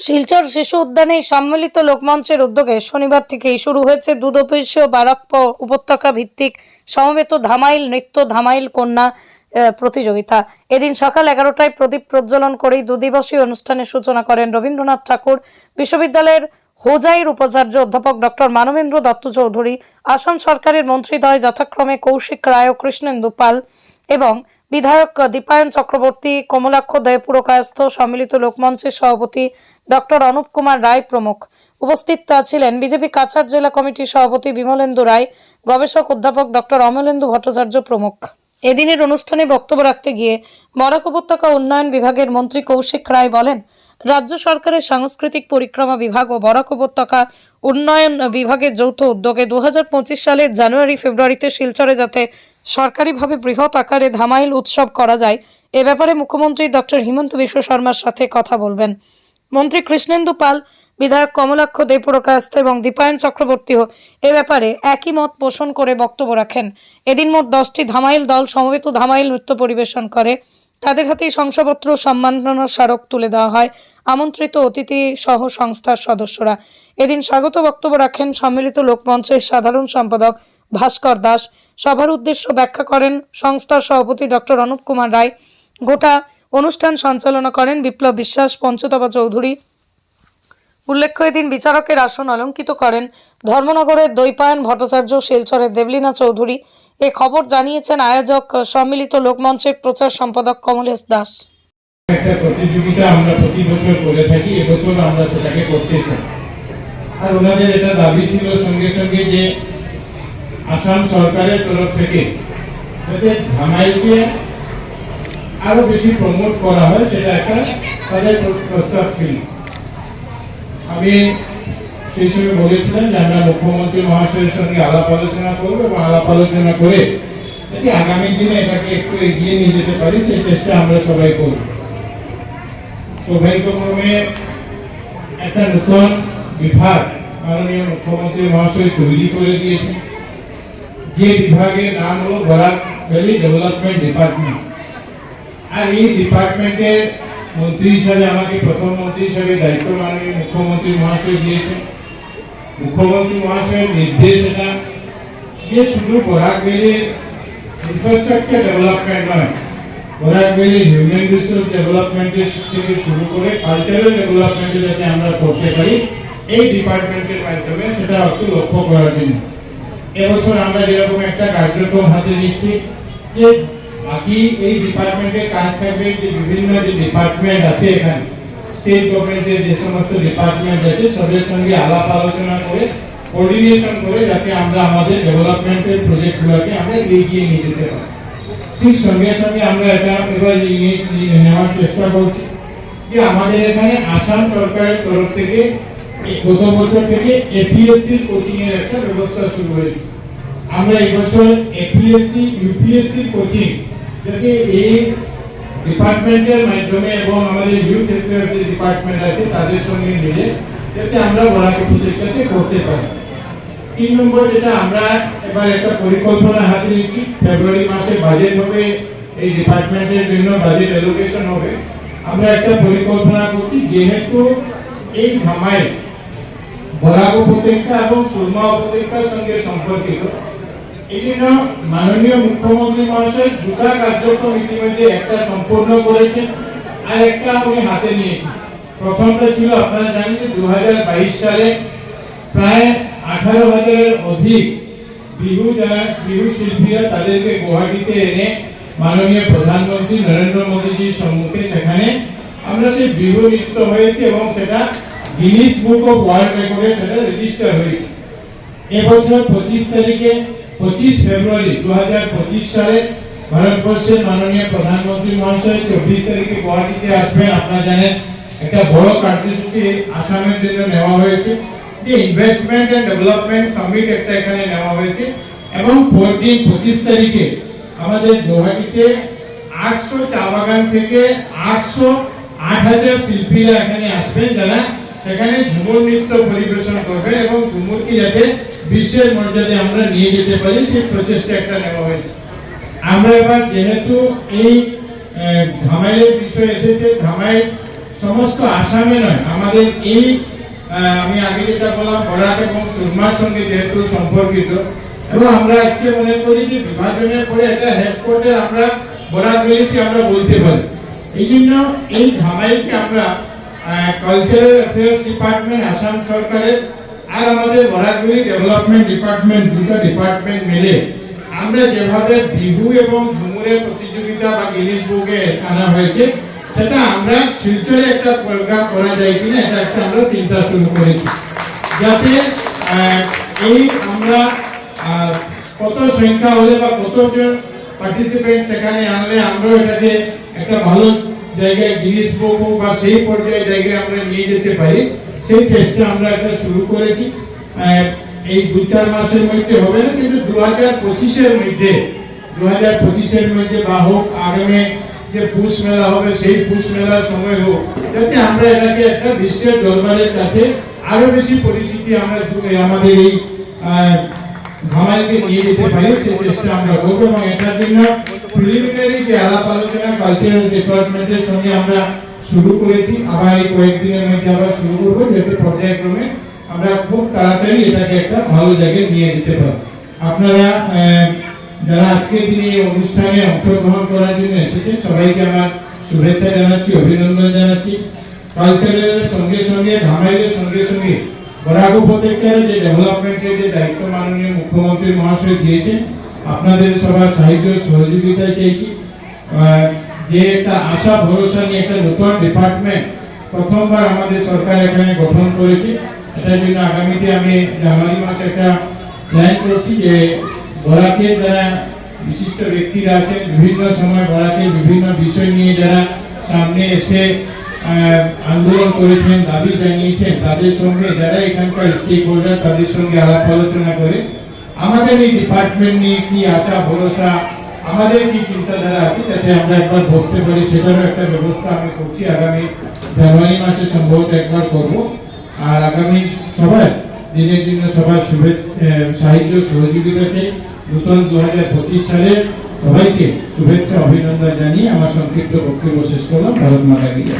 শিলচর শিশু উদ্যানে সম্মিলিত লোকমঞ্চের উদ্যোগে শনিবার থেকেই শুরু হয়েছে দুদপেশীয় বারাকপ উপত্যকা ভিত্তিক সমবেত ধামাইল, নৃত্য ধামাইল কন্যা প্রতিযোগিতা। এদিন সকাল এগারোটায় প্রদীপ প্রজ্বলন করেই দুদিবসীয় অনুষ্ঠানের সূচনা করেন রবীন্দ্রনাথ ঠাকুর। বিশ্ববিদ্যালয়ের হোজাইর উপাচার্য অধ্যাপক ডক্টর মানবেন্দ্র দত্ত চৌধুরী, আসাম সরকারের মন্ত্রীদ্বয় যথাক্রমে কৌশিক রায় ও কৃষ্ণেন্দু পাল এবং বিধায়ক দীপায়ন চক্রবর্তী, কমলাক্ষ দয় পুরকায়স্থ সম্মিলিত লোকমঞ্চের সভাপতি ডক্টর অনুপ কুমার রায় প্রমুখ। উপস্থিত ছিলেন বিজেপি কাছাড় জেলা কমিটির সভাপতি বিমলেন্দু রায়, গবেষক অধ্যাপক ডক্টর অমলেন্দু ভট্টাচার্য প্রমুখ। এদিনের অনুষ্ঠানে বক্তব্য রাখতে গিয়ে বরাক উপত্যকা উন্নয়ন বিভাগের মন্ত্রী কৌশিক রায় বলেন, রাজ্য সরকারের সাংস্কৃতিক পরিক্রমা বিভাগ ও বরাক উপত্যকা উন্নয়ন বিভাগের যৌথ উদ্যোগে দুহাজার পঁচিশ সালের জানুয়ারি ফেব্রুয়ারিতে শিলচরে যাতে সরকারিভাবে বৃহৎ আকারে ধামাইল উৎসব করা যায়, এ ব্যাপারে মুখ্যমন্ত্রী ডক্টর হিমন্ত বিশ্ব শর্মার সাথে কথা বলবেন। মন্ত্রী কৃষ্ণেন্দু পাল, বিধায়ক কমলাক্ষ দেপুরকাস্ত এবং দীপায়ন চক্রবর্তীও এ ব্যাপারে একই মত পোষণ করে বক্তব্য রাখেন। এদিন মোট দশটি ধামাইল দল সমবেত ধামাইল নৃত্য পরিবেশন করে। তাদের হাতেই শংসাপত্র, সম্মাননা স্মারক তুলে দেওয়া হয়। আমন্ত্রিত অতিথি সহ সংস্থার সদস্যরা। এদিন স্বাগত বক্তব্য রাখেন সম্মিলিত লোকমঞ্চের সাধারণ সম্পাদক ভাস্কর দাস। সভার উদ্দেশ্য ব্যাখ্যা করেন সংস্থার সভাপতি ডক্টর অনুপ কুমার রায়। গোটা অনুষ্ঠান সঞ্চালনা করেন বিপ্লব বিশ্বাস, পঞ্চতপা চৌধুরী। উল্লেখ্য, এদিন বিচারকের আসন অলঙ্কিত করেন ধর্মনগরের দৈপায়ন ভট্টাচার্য, শিলচরের দেবলীনা চৌধুরী। এ খবর জানিয়েছেন আয়োজক সম্মিলিত লোকমঞ্চের প্রচার সম্পাদক কমলেশ দাস। একটা প্রতিযোগিতা আমরা প্রতি বছর করে থাকি, এবছর আমরা সেটাকে করতে চাই। আর ওনাদের এটা দাবি ছিল সঙ্গে সঙ্গে যে আসাম সরকারের তরফ থেকে যাতে ধামাইলকে আরও বেশি প্রমোট করা হয়, সেটা একটা তাদের প্রস্তাব ছিল। আমি সেই সময় বলেছিলাম যে আমরা মুখ্যমন্ত্রী মহাশয়ের সঙ্গে আলাপ আলোচনা করব এবং আলাপ আলোচনা করে আগামী দিনে এটাকে একটু এগিয়ে নিয়ে যেতে পারি, সেই চেষ্টা আমরা সবাই করব। সৌভাগ্যক্রমে একটা নতুন বিভাগ মাননীয় মুখ্যমন্ত্রী মহাশয় তৈরি করে দিয়েছে। যে বিভাগের নাম হলো বরাক ভ্যালি ডেভেলপমেন্ট ডিপার্টমেন্ট। আর এই ডিপার্টমেন্টের মন্ত্রী হিসাবে, আমাকে প্রথম মন্ত্রী হিসাবে দায়িত্ব মাননীয় মুখ্যমন্ত্রী মহাশয় দিয়েছেন। মুখ্যমন্ত্রী মহাশয়ের নির্দেশ এটা যে শুধু বরাক ভ্যালির ইনফ্রাস্ট্রাকচার ডেভেলপমেন্ট নয়, বরাক ভ্যালির হিউম্যান রিসোর্স ডেভেলপমেন্টের থেকে শুরু করে কালচারাল ডেভেলপমেন্টে যাতে আমরা করতে পারি, এই ডিপার্টমেন্টের মাধ্যমে সেটা একটু লক্ষ্য করার জন্য। এবছর আমরা যেরকম একটা কার্যক্রম হাতে নিচ্ছি, যে বাকি এই ডিপার্টমেন্টের কাজ থাকবে যে বিভিন্ন যে ডিপার্টমেন্ট আছে এখানে স্টেট গভর্নমেন্টের যে সমস্ত ডিপার্টমেন্ট আছে, সবের সঙ্গে আলাপ আলোচনা করে কোঅর্ডিনেশন করে যাতে আমরা আমাদের ডেভেলপমেন্টের প্রজেক্টগুলোকে আমরা এগিয়ে নিয়ে যেতে পারি। ঠিক সঙ্গে সঙ্গে আমরা এটা এবার নেওয়ার চেষ্টা করছি যে আমাদের এখানে আসাম সরকারের তরফ থেকে, গত বছর থেকে এপিএসসি কোচিং এর একটা ব্যবস্থা শুরু হয়েছে। আমরা এই বছর এপিএসসি ইউপিএসসি কোচিং যাতে এই ডিপার্টমেন্টের মাধ্যমে এবং আমাদের ইউথ অ্যাফেয়ার্স ডিপার্টমেন্ট আছে, তাদের সঙ্গে মিলে যাতে আমরা বরাক প্রজেক্টটাকে করতে পারি। তিন নম্বর যেটা আমরা এবার একটা পরিকল্পনা হাতে নিচ্ছি ফেব্রুয়ারি মাসে বাজেট হবে, এই ডিপার্টমেন্টের জন্য বাজেট অ্যালোকেশন হবে। আমরা একটা পরিকল্পনা করছি, যেহেতু এই ধামাই বরাক উপত্যকা এবং সুরমা উপত্যকার সঙ্গে সম্পর্কিত এই জন্য মাননীয় মুখ্যমন্ত্রী মহাশয় দুটা কার্যক্রম ইতিমধ্যে একটা সম্পূর্ণ করেছেন আর একটা উনি হাতে নিয়েছেন প্রথমটা ছিল, আপনারা জানেন যে দু হাজার বাইশ সালে প্রায় আঠারো হাজারের অধিক বিহু যারা, বিহু শিল্পীরা তাদেরকে গুয়াহাটিতে এনে মাননীয় প্রধানমন্ত্রী নরেন্দ্র মোদীজির সম্মুখে সেখানে আমরা সেই বিহু নৃত্য হয়েছে এবং সেটা গিনিস বুক অফ ওয়ার্ল্ড রেকর্ডে সেটা রেজিস্টার হয়েছে। এবছর পঁচিশ তারিখে পঁচিশ ফেব্রুয়ারি দু হাজার পঁচিশ সালে ভারতবর্ষের মাননীয় প্রধানমন্ত্রী মহাশয় চব্বিশ তারিখে গুয়াহাটিতে আসবেন। আপনারা জানেন একটা বড় কার্যসূচি আসামের জন্য নেওয়া হয়েছে। যে ইনভেস্টমেন্ট এন্ড ডেভেলপমেন্ট সামিট একটা এখানে নেওয়া হয়েছে এবং পরদিন পঁচিশ তারিখে আমাদের গুয়াহাটিতে আটশো চা বাগান থেকে আটশো আট হাজার শিল্পীরা এখানে আসবেন যারা সেখানে ঝুমুর নৃত্য পরিবেশন করবে এবং ঝুমুরকে যাতে বিশ্বের মর্যাদায় আমরা নিয়ে যেতে পারি, সেই প্রচেষ্টা একটা নেওয়া হয়েছে। আমরা এবার যেহেতু এই ধামাইলের বিষয় এসেছে, ধামাইল সমস্ত আসামে নয়, আমাদের এই আমি আগে যেটা বললাম, বরাক এবং সুরমার সঙ্গে যেহেতু সম্পর্কিত, এবং আমরা আজকে মনে করি যে বিভাজনের পরে একটা হেডকোয়ার্টার আমরা বরাক ভ্যালিতে আমরা বলতে পারি। এই জন্য এই ধামাইকে আমরা কালচারাল অ্যাফেয়ার্স ডিপার্টমেন্ট আসাম সরকারের আর আমাদের বরাকভ্যালি ডেভেলপমেন্ট ডিপার্টমেন্ট দুটো ডিপার্টমেন্ট মিলে আমরা যেভাবে বিহু এবং ঝুমুরের প্রতিযোগিতা বা গিনিস বুকে আনা হয়েছে, সেটা আমরা শিলচরে একটা প্রোগ্রাম করা যায় কিনা, এটা একটা আমরা চিন্তা শুরু করেছি। যাতে এই আমরা কত সংখ্যা হলে বা কতজন পার্টিসিপেন্ট সেখানে আনলে আমরা এটাকে একটা ভালো জায়গায় গিনিস বুক বা সেই পর্যায়ে জায়গায় আমরা নিয়ে যেতে পারি। সেই চেষ্টা আমরা একটা শুরু করেছি। এই দু চার মাসের মধ্যে হবে না, কিন্তু দু হাজার পঁচিশের মধ্যে, দু হাজার পঁচিশের মধ্যে বা হোক, আগামী যে পুষ মেলা হবে, সেই পুষ মেলার সময় হোক, যাতে আমরা এটাকে একটা বিশ্বের দরবারের কাছে আরও বেশি পরিচিতি আমরা আমাদের এই ধামাইকে নিয়ে যেতে পারি, সেই চেষ্টা আমরা করব এবং এটার জন্য প্রিলিমিনারি যে আলাপ আলোচনা কালচারাল ডিপার্টমেন্টের সঙ্গে আমরা শুরু করেছি, আবার এই কয়েকদিনের মধ্যে আবার শুরু করব, যাতে পর্যায়ক্রমে আমরা খুব তাড়াতাড়ি এটাকে একটা ভালো জায়গায় নিয়ে যেতে পারি। আপনারা যারা আজকের দিনে এই অনুষ্ঠানে অংশগ্রহণ করার জন্য এসেছেন, সবাইকে আমার শুভেচ্ছা জানাচ্ছি, অভিনন্দন জানাচ্ছি। কালচারের সঙ্গে সঙ্গে, ধামাইলের সঙ্গে সঙ্গে বরাক উপত্যকার যে ডেভেলপমেন্টের যে দায়িত্ব মাননীয় মুখ্যমন্ত্রী মহাশয় দিয়েছেন, আপনাদের সবার সাহায্য সহযোগিতা চেয়েছি যে একটা আশা, ভরসা নিয়ে একটা নতুন ডিপার্টমেন্ট প্রথমবার আমাদের সরকার এখানে গঠন করেছে। এটার জন্য আগামীতে আমি জানুয়ারি মাসে একটা প্ল্যান করছি যে বরাকের যারা বিশিষ্ট ব্যক্তিরা আছেন, বিভিন্ন সময় বরাকের বিভিন্ন বিষয় নিয়ে যারা সামনে এসে আন্দোলন করেছেন, দাবি জানিয়েছেন, তাদের সঙ্গে যারা এখানকার স্টেক হোল্ডার তাদের সঙ্গে আলাপ আলোচনা করে আমাদের এই ডিপার্টমেন্ট নিয়ে কি আশা, ভরসা আমাদের কি চিন্তাধারা আছে? যাতে আমরা একবার বসতে পারি, সেটারও একটা ব্যবস্থা আমি করছি। আগামী জানুয়ারি মাসে সম্ভবত একবার করব। আর আগামী সবার দিনের জন্য সবার শুভেচ্ছা সাহায্য, সহযোগিতা চাই। নূতন দু হাজার পঁচিশ সালের সবাইকে শুভেচ্ছা, অভিনন্দন জানিয়ে আমার সংক্ষিপ্ত বক্তব্য শেষ করলাম। ভারত মাতা গিয়ে।